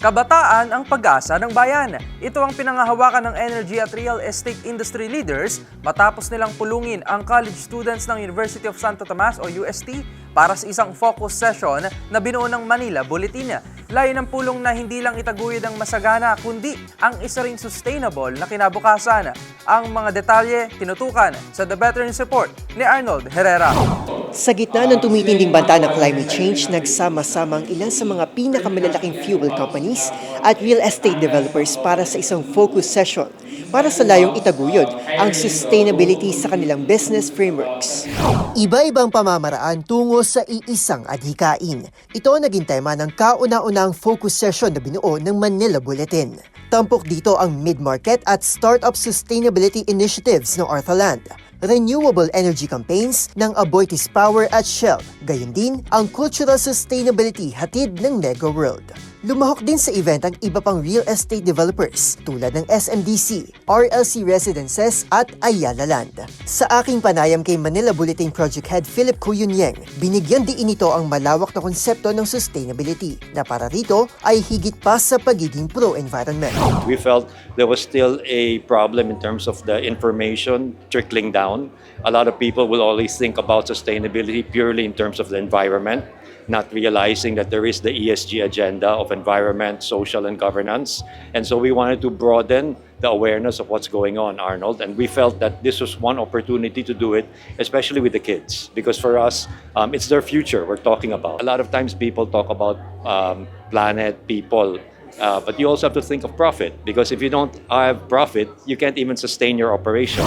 Kabataan ang pag-asa ng bayan. Ito ang pinangahawakan ng energy at real estate industry leaders matapos nilang pulungin ang college students ng University of Santo Tomas o UST para sa isang focus session na binuo ng Manila Bulletin. Layo ng pulong na hindi lang itaguyod ang masagana kundi ang isa ring sustainable na kinabukasan. Ang mga detalye tinutukan sa The Better News Report ni Arnold Herrera. Sa gitna ng tumitinding banta ng climate change, nagsama-sama ang ilan sa mga pinakamalalaking fuel companies at real estate developers para sa isang focus session para sa layong itaguyod ang sustainability sa kanilang business frameworks. Iba-ibang pamamaraan tungo sa iisang adhikain. Ito naging tema ng kauna-unang focus session na binuo ng Manila Bulletin. Tampok dito ang mid-market at startup sustainability initiatives ng Arthaland renewable energy campaigns ng Aboitiz Power at Shell, gayon din ang cultural sustainability hatid ng Nego World. Lumahok din sa event ang iba pang real estate developers tulad ng SMDC, RLC Residences at Ayala Land. Sa aking panayam kay Manila Bulletin Project Head Philip Kuyunyeng, binigyan din ito ang malawak na konsepto ng sustainability na para rito ay higit pa sa pagiging pro-environment. We felt there was still a problem in terms of the information trickling down. A lot of people will always think about sustainability purely in terms of the environment, not realizing that there is the ESG agenda of environment, social, and governance. And so we wanted to broaden the awareness of what's going on, Arnold. And we felt that this was one opportunity to do it, especially with the kids, because for us, um, it's their future we're talking about. A lot of times people talk about um, planet, people, uh, but you also have to think of profit because if you don't have profit, you can't even sustain your operation.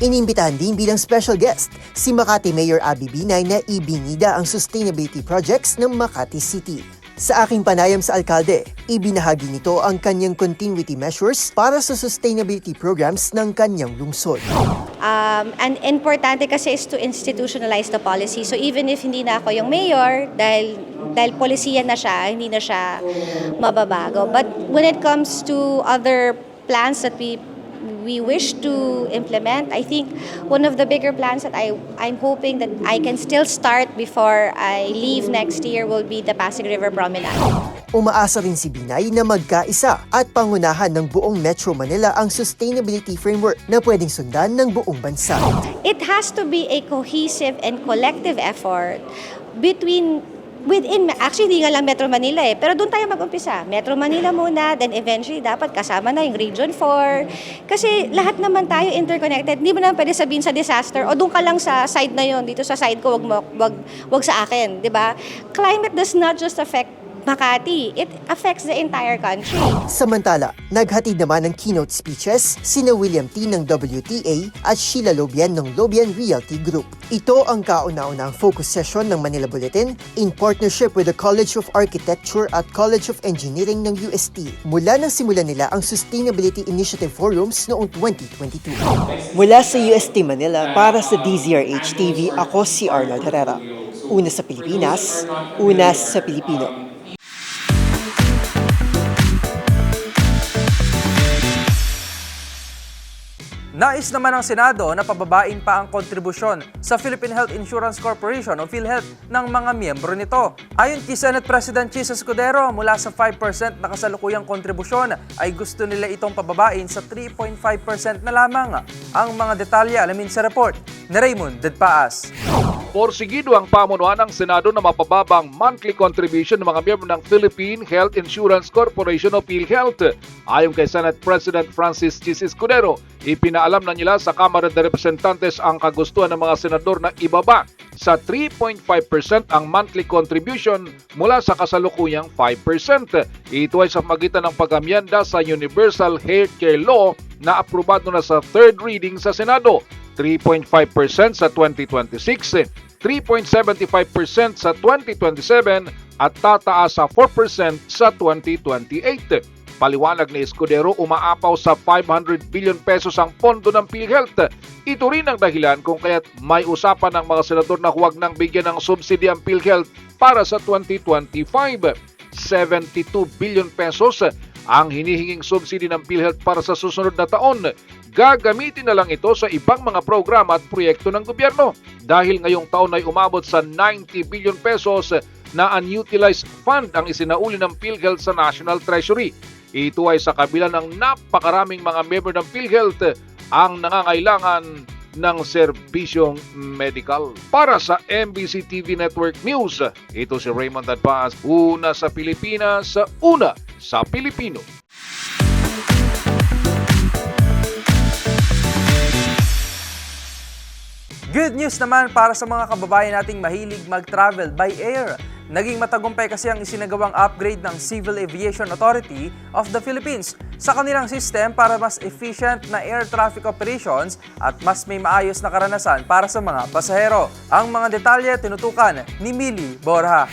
Inimbitahan din bilang special guest si Makati Mayor Abby Binay na ibinida ang sustainability projects ng Makati City. Sa aking panayam sa alkalde, ibinahagi nito ang kanyang continuity measures para sa sustainability programs ng kanyang lungsod. Um, and importante kasi is to institutionalize the policy. So even if hindi na ako yung mayor, dahil, dahil polisiya na siya, hindi na siya mababago. But when it comes to other plans that we we wish to implement, I think one of the bigger plans that I, I'm hoping that I can still start before I leave next year will be the Pasig River Promenade. Umaasa rin si Binay na magkaisa at pangunahan ng buong Metro Manila ang sustainability framework na pwedeng sundan ng buong bansa. It has to be a cohesive and collective effort between within, actually hindi nga lang Metro Manila eh, pero doon tayo mag-umpisa. Metro Manila muna, then eventually dapat kasama na yung Region 4. Kasi lahat naman tayo interconnected. Hindi mo naman pwede sabihin sa disaster, o doon ka lang sa side na yon dito sa side ko, wag, wag, wag sa akin, di ba? Climate does not just affect Makati. It affects the entire country. Samantala, naghatid naman ng keynote speeches sina William T. ng WTA at Sheila Lobian ng Lobian Realty Group. Ito ang kauna-unang focus session ng Manila Bulletin in partnership with the College of Architecture at College of Engineering ng UST mula nang simulan nila ang Sustainability Initiative Forums noong 2022. Mula sa UST Manila para sa DZRH TV, ako si Arnold Herrera. Una sa Pilipinas, una sa Pilipino. Nais naman ng Senado na pababain pa ang kontribusyon sa Philippine Health Insurance Corporation o PhilHealth ng mga miyembro nito. Ayon kay Senate President Chis Escudero, mula sa 5% na kasalukuyang kontribusyon ay gusto nila itong pababain sa 3.5% na lamang. Ang mga detalye alamin sa report ni Raymond Dedpaas. Porsigido ang pamunuan ng Senado na mapababang monthly contribution ng mga miyembro ng Philippine Health Insurance Corporation o PhilHealth. Ayon kay Senate President Francis Chis Escudero, ipinaalam na nila sa Kamara de Representantes ang kagustuhan ng mga senador na ibaba sa 3.5% ang monthly contribution mula sa kasalukuyang 5%. Ito ay sa magitan ng pag-amyenda sa Universal Healthcare Law na aprobado na sa third reading sa Senado. 3.5% sa 2026, 3.75% sa 2027 at tataas sa 4% sa 2028. Paliwanag ni Escudero, umaapaw sa 500 billion pesos ang pondo ng PhilHealth. Ito rin ang dahilan kung kaya't may usapan ng mga senador na huwag nang bigyan ng subsidy ang PhilHealth para sa 2025. 72 billion pesos ang hinihinging subsidy ng PhilHealth para sa susunod na taon. Gagamitin na lang ito sa ibang mga programa at proyekto ng gobyerno dahil ngayong taon ay umabot sa 90 billion pesos na unutilized fund ang isinauli ng PhilHealth sa National Treasury. Ito ay sa kabila ng napakaraming mga member ng PhilHealth ang nangangailangan ng serbisyong medical. Para sa MBC TV Network News, ito si Raymond Adpaz, una sa Pilipinas, una sa Pilipino. Good news naman para sa mga kababayan nating mahilig mag-travel by air. Naging matagumpay kasi ang isinagawang upgrade ng Civil Aviation Authority of the Philippines sa kanilang system para mas efficient na air traffic operations at mas may maayos na karanasan para sa mga pasahero. Ang mga detalye tinutukan ni Millie Borja.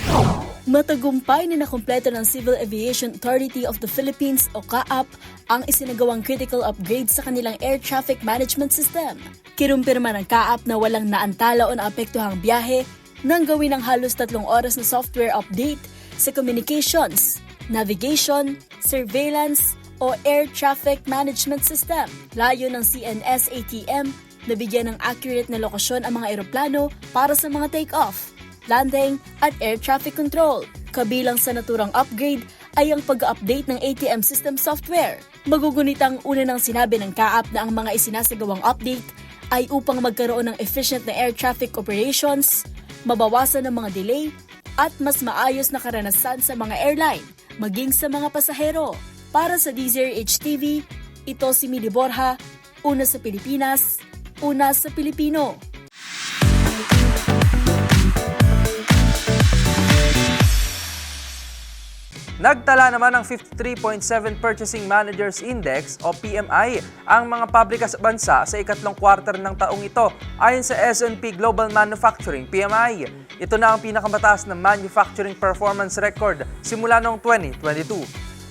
Matagumpay na nakompleto ng Civil Aviation Authority of the Philippines o CAAP ang isinagawang critical upgrade sa kanilang air traffic management system. Kirumpirma ng CAAP na walang naantala o naapektuhang biyahe nang gawin ng halos tatlong oras na software update sa communications, navigation, surveillance o air traffic management system. Layo ng CNS ATM na bigyan ng accurate na lokasyon ang mga eroplano para sa mga take-off landing at air traffic control. Kabilang sa naturang upgrade ay ang pag-update ng ATM system software. Magugunit ang una ng sinabi ng CAAP na ang mga isinasagawang update ay upang magkaroon ng efficient na air traffic operations, mabawasan ang mga delay, at mas maayos na karanasan sa mga airline, maging sa mga pasahero. Para sa DZRH TV, ito si Mili Borja, una sa Pilipinas, una sa Pilipino. Nagtala naman ng 53.7 Purchasing Managers Index o PMI ang mga pabrika sa bansa sa ikatlong quarter ng taong ito ayon sa S&P Global Manufacturing PMI. Ito na ang pinakamataas na manufacturing performance record simula noong 2022.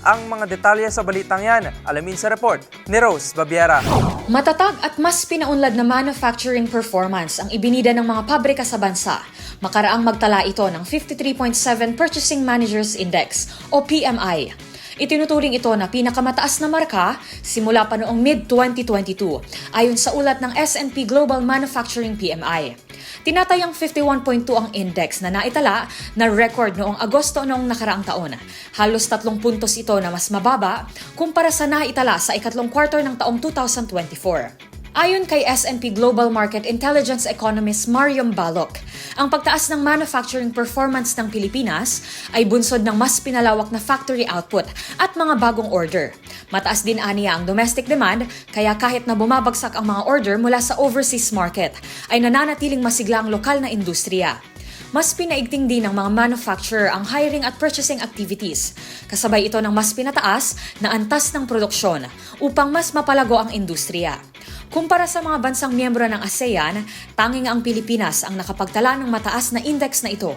Ang mga detalye sa balitang yan, alamin sa report ni Rose Babiera. Matatag at mas pinaunlad na manufacturing performance ang ibinida ng mga pabrika sa bansa. Makaraang magtala ito ng 53.7 Purchasing Managers Index o PMI. Itinuturing ito na pinakamataas na marka simula pa noong mid-2022 ayon sa ulat ng S&P Global Manufacturing PMI. Tinatayang 51.2 ang index na naitala na record noong Agosto noong nakaraang taon. Halos tatlong puntos ito na mas mababa kumpara sa naitala sa ikatlong quarter ng taong 2024. Ayon kay S&P Global Market Intelligence economist Mariam Balok, ang pagtaas ng manufacturing performance ng Pilipinas ay bunsod ng mas pinalawak na factory output at mga bagong order. Mataas din aniya ang domestic demand, kaya kahit na bumabagsak ang mga order mula sa overseas market, ay nananatiling masigla ang lokal na industriya. Mas pinaigting din ng mga manufacturer ang hiring at purchasing activities. Kasabay ito ng mas pinataas na antas ng produksyon upang mas mapalago ang industriya. Kumpara sa mga bansang miyembro ng ASEAN, tanging ang Pilipinas ang nakapagtala ng mataas na index na ito.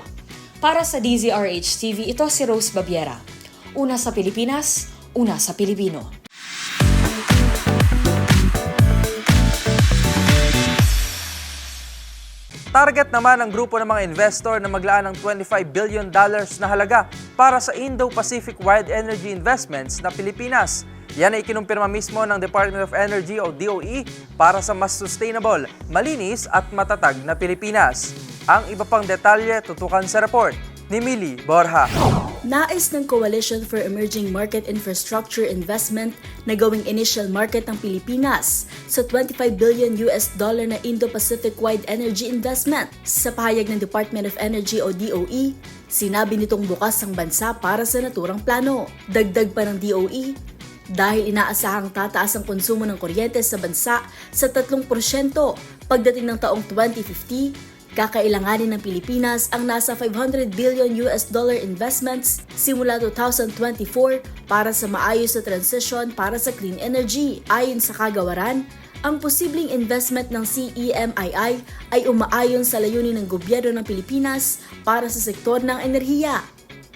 Para sa DZRH TV, ito si Rose Babiera. Una sa Pilipinas, una sa Pilipino. Target naman ng grupo ng mga investor na maglaan ng 25 billion dollars na halaga para sa Indo-Pacific Wild Energy Investments na Pilipinas. Yan ay kinumpirma mismo ng Department of Energy o DOE para sa mas sustainable, malinis at matatag na Pilipinas. Ang iba pang detalye tutukan sa report ni Mili Borja. Nais ng Coalition for Emerging Market Infrastructure Investment na gawing initial market ng Pilipinas sa 25 billion US dollar na Indo-Pacific-wide energy investment. Sa pahayag ng Department of Energy o DOE, sinabi nitong bukas ang bansa para sa naturang plano. Dagdag pa ng DOE, dahil inaasahang tataas ang konsumo ng kuryente sa bansa sa 3% pagdating ng taong 2050, kakailanganin ng Pilipinas ang nasa 500 billion US dollar investments simula 2024 para sa maayos na transition para sa clean energy. Ayon sa kagawaran, ang posibleng investment ng CEMII ay umaayon sa layunin ng gobyerno ng Pilipinas para sa sektor ng enerhiya.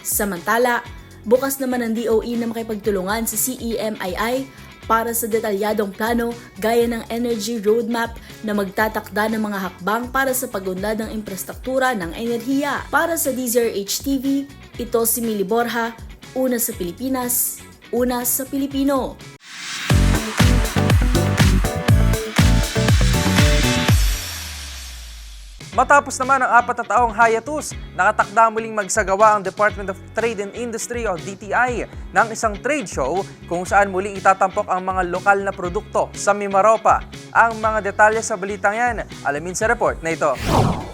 Samantala, bukas naman ang DOE na makipagtulungan sa CEMII para sa detalyadong plano gaya ng Energy Roadmap na magtatakda ng mga hakbang para sa pagunlad ng infrastruktura ng enerhiya. Para sa DZRH TV, ito si Mili Borja, una sa Pilipinas, una sa Pilipino. Matapos naman ang apat na taong hiatus, nakatakda muling magsagawa ang Department of Trade and Industry o DTI ng isang trade show kung saan muling itatampok ang mga lokal na produkto sa Mimaropa. Ang mga detalye sa balitang yan, alamin sa report na ito.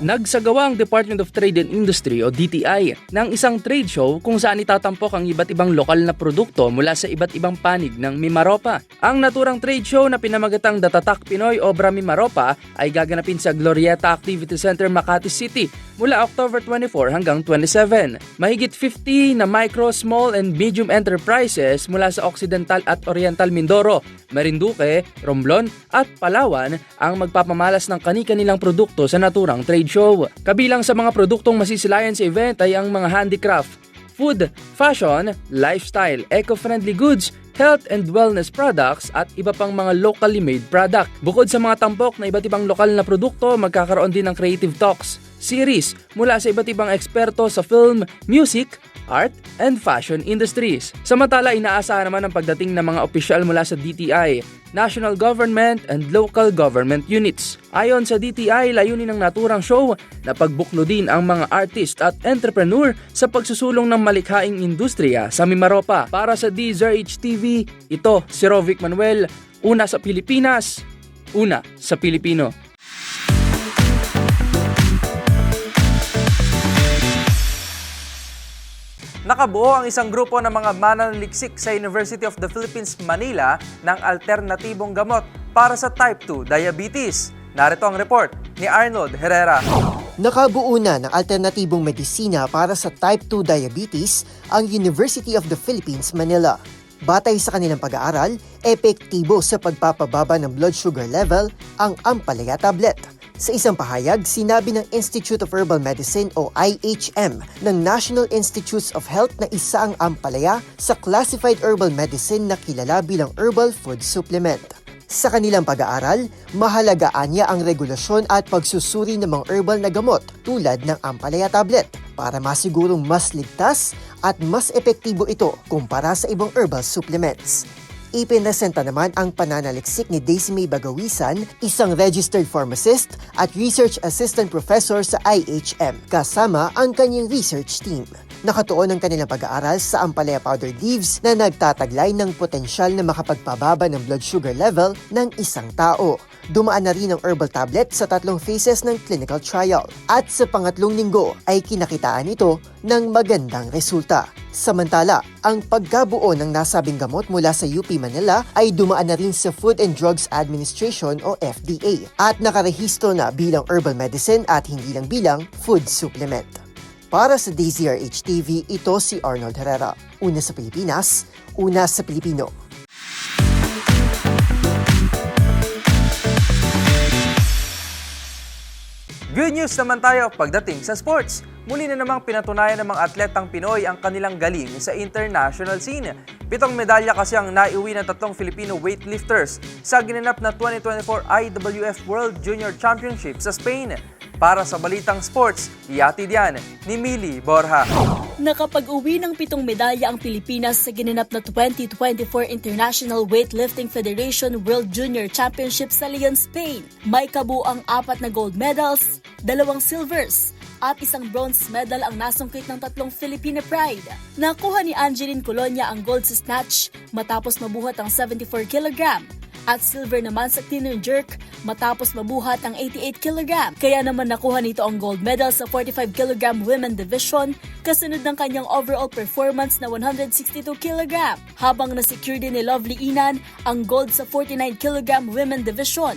Nagsagawa ang Department of Trade and Industry o DTI ng isang trade show kung saan itatampok ang iba't ibang lokal na produkto mula sa iba't ibang panig ng Mimaropa. Ang naturang trade show na pinamagatang Datatak Pinoy Obra Mimaropa ay gaganapin sa Glorieta Activity Center Makati City mula October 24 hanggang 27. Mahigit 50 na micro, small and medium enterprises mula sa Occidental at Oriental Mindoro, Marinduque, Romblon at Palawan ang magpapamalas ng kani-kanilang produkto sa naturang trade show. Kabilang sa mga produktong masisilayan sa event ay ang mga handicraft, food, fashion, lifestyle, eco-friendly goods, health and wellness products at iba pang mga locally made product. Bukod sa mga tampok na iba't ibang lokal na produkto, magkakaroon din ng creative talks, series mula sa iba't ibang eksperto sa film, music, art, and fashion industries. Samantala, inaasahan naman ang pagdating ng mga opisyal mula sa DTI, national government, and local government units. Ayon sa DTI, layunin ng naturang show na pagbuklo din ang mga artist at entrepreneur sa pagsusulong ng malikhaing industriya sa Mimaropa. Para sa DZRH TV, ito si Rovic Manuel, una sa Pilipinas, una sa Pilipino. Nakabuo ang isang grupo ng mga mananaliksik sa University of the Philippines, Manila ng alternatibong gamot para sa type 2 diabetes. Narito ang report ni Arnold Herrera. Nakabuo na ng alternatibong medisina para sa type 2 diabetes ang University of the Philippines, Manila. Batay sa kanilang pag-aaral, epektibo sa pagpapababa ng blood sugar level ang Ampalaya tablet. Sa isang pahayag, sinabi ng Institute of Herbal Medicine o IHM ng National Institutes of Health na isa ang ampalaya sa classified herbal medicine na kilala bilang herbal food supplement. Sa kanilang pag-aaral, mahalagaan niya ang regulasyon at pagsusuri ng mga herbal na gamot tulad ng ampalaya tablet para masigurong mas ligtas at mas epektibo ito kumpara sa ibang herbal supplements. Ipinresenta naman ang pananaliksik ni Daisy May Bagawisan, isang registered pharmacist at research assistant professor sa IHM, kasama ang kanyang research team. Nakatuon ang kanilang pag-aaral sa ampalaya powder leaves na nagtataglay ng potensyal na makapagpababa ng blood sugar level ng isang tao. Dumaan na rin ang herbal tablet sa tatlong phases ng clinical trial at sa pangatlong linggo ay kinakitaan ito ng magandang resulta. Samantala, ang pagkabuo ng nasabing gamot mula sa UP Manila ay dumaan na rin sa Food and Drugs Administration o FDA at nakarehistro na bilang herbal medicine at hindi lang bilang food supplement. Para sa DZRH TV, ito si Arnold Herrera. Una sa Pilipinas, una sa Pilipino. Good news naman tayo pagdating sa sports. Muli na namang pinatunayan ng mga atletang Pinoy ang kanilang galing sa international scene. Pitong medalya kasi ang naiuwi ng tatlong Filipino weightlifters sa ginanap na 2024 IWF World Junior Championship sa Spain. Para sa Balitang Sports, iatid yan ni Mili Borja. Nakapag-uwi ng pitong medalya ang Pilipinas sa ginanap na 2024 International Weightlifting Federation World Junior Championship sa Lyon, Spain. May kabuang apat na gold medals, dalawang silvers, at isang bronze medal ang nasungkit ng tatlong Filipina Pride. Nakuha ni Angeline Colonia ang gold sa snatch matapos mabuhat ang 74 kg at silver naman sa clean and jerk matapos mabuhat ang 88 kg. Kaya naman nakuha nito ang gold medal sa 45 kg women division kasunod ng kanyang overall performance na 162 kg. Habang na-secure din ni Lovely Inan ang gold sa 49 kg women division.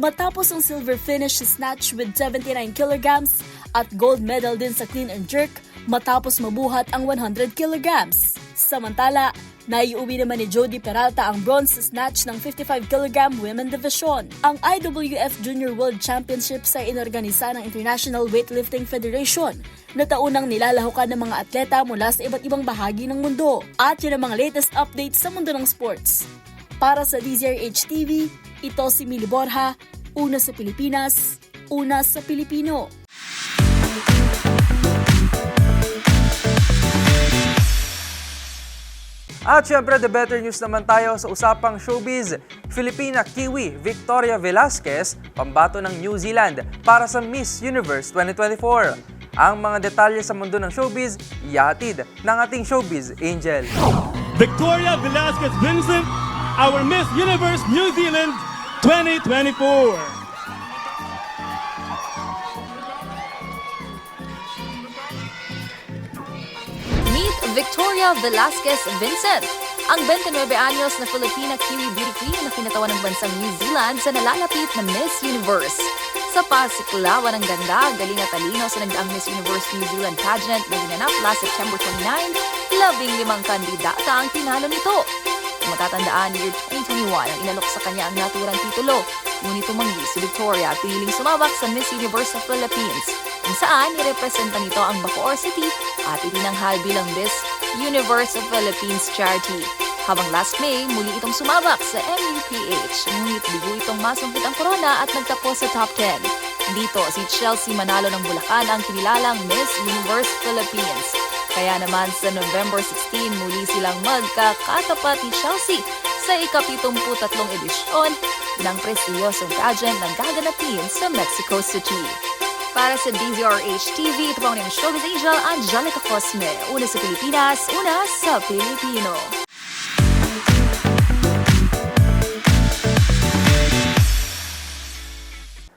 Matapos ang silver finish snatch with 79 kg at gold medal din sa clean and jerk matapos mabuhat ang 100 kg. Samantala, naiuwi naman ni Jody Peralta ang bronze snatch ng 55 kg women division. Ang IWF Junior World Championship sa inorganisa ng International Weightlifting Federation na taunang nilalahukan ng mga atleta mula sa iba't ibang bahagi ng mundo. At yun ang mga latest updates sa mundo ng sports. Para sa DZRH TV, ito si Mili Borja, una sa Pilipinas, una sa Pilipino. At syempre, the better news naman tayo sa usapang showbiz. Filipina Kiwi Victoria Velasquez pambato ng New Zealand para sa Miss Universe 2024. Ang mga detalye sa mundo ng showbiz, ihatid ng ating showbiz angel. Victoria Velasquez Vincent, our Miss Universe New Zealand 2024. Victoria Velasquez Vincent, ang 29 anyos na Filipina Kiwi beauty queen na kinatawan ng bansang New Zealand sa nalalapit na Miss Universe. Sa pasiklawan ng ganda, galing at talino sa nagdaang Miss Universe New Zealand pageant na ginanap last September 29, labing limang kandidata ang tinalo nito. Matatandaan, year 2021 ang inalok sa kanya ang naturang titulo. Ngunit tumanggi si Victoria at piniling sumabak sa Miss Universe of Philippines, kung saan nirepresenta nito ang Bacoor City at itinanghal bilang Miss Universe of Philippines Charity. Habang last May, muli itong sumabak sa MUPH, ngunit bigo itong masungkit ang corona at nagtapos sa top 10. Dito, si Chelsea Manalo ng Bulacan ang kinilalang Miss Universe Philippines. Kaya naman sa November 16, muli silang magkakatapat ni Chelsea sa ikapitumputatlong edisyon ng prestiyosong pageant na gaganapin sa Mexico City. Para sa DZRH TV, ito po ang showbiz angel, Angelica Cosme. Una sa Pilipinas, una sa Pilipino.